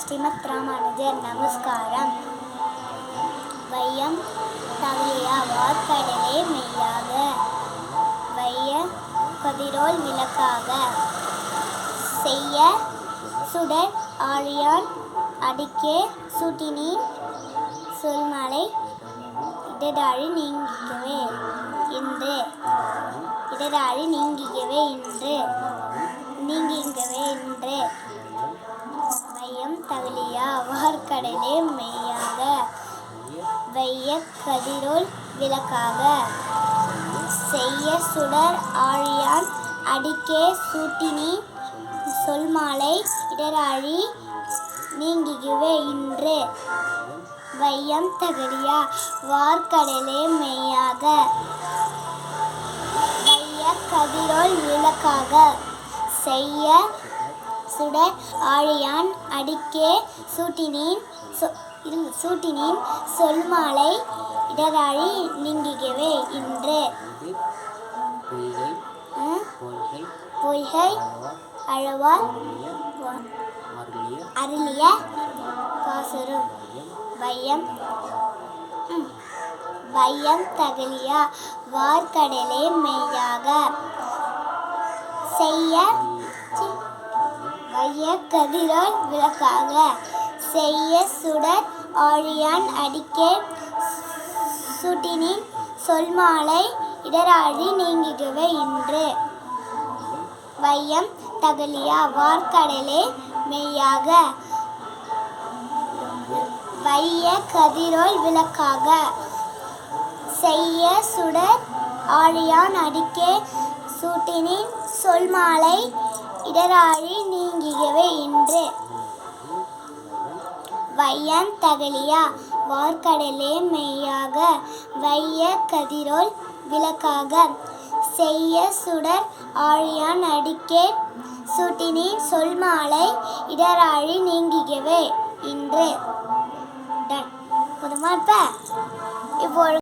ஸ்ரீமத் ராமானுஜர் நமஸ்காரம் வையம் தவிலியா வார்க்கடலே மெய்யாக வைய கதிரோல் விளக்காக செய்ய சுடர் ஆழியான் அடிக்கே சுட்டினி சொல்மலை இடராழி நீங்கிக்கவே இன்று இடராழி நீங்கிக்கவே இன்று கடலே மெய்யாக வைய கதிரோல் விளக்காக. செய்ய சுடர் ஆழியான் அடிக்கே சூட்டினி சொல்மாலை இடராழி நீங்குகுவே இன்று. வையம் தகடியா வார்கடலே மெய்யாக வைய கதிரோல் விளக்காக. செய்ய சுட ஆழியான் அடிக்கே சூட்டினேன். சொ- இருங்க, சூட்டினீன். சொல்மாலை இடராழி நீங்கிக்கவே இன்று. பொய்கை ம், அழவால் அருளிய வ- பையம் பையம் தகலியா வார்கடலே மெய்யாக. செய்ய சி, வைய விளக்காக. செய்ய சுடர் ஆழியான் அடிக்கே. சுட்டினின் சொல்மாலை இடராழி நீங்கிக்கவே இன்று. வையம் தகலியா வார்க்கடலே மெய்யாக. வைய கதிரோல் விளக்காக. செய்ய சுடர் ஆழியான் அடிக்கே. சூட்டினின் சொல்மாலை இடராழி நீங்கியவே இன்று. வையன் தகலியா வார்க்கடலே மெய்யாக வைய கதிரோல் விளக்காக. செய்ய சுடர் ஆழியான் அடிக்கே சூட்டினின் சொல்மாலை இடராழி நீங்கியவே இன்று. போதுமா இப்போ? இப்போ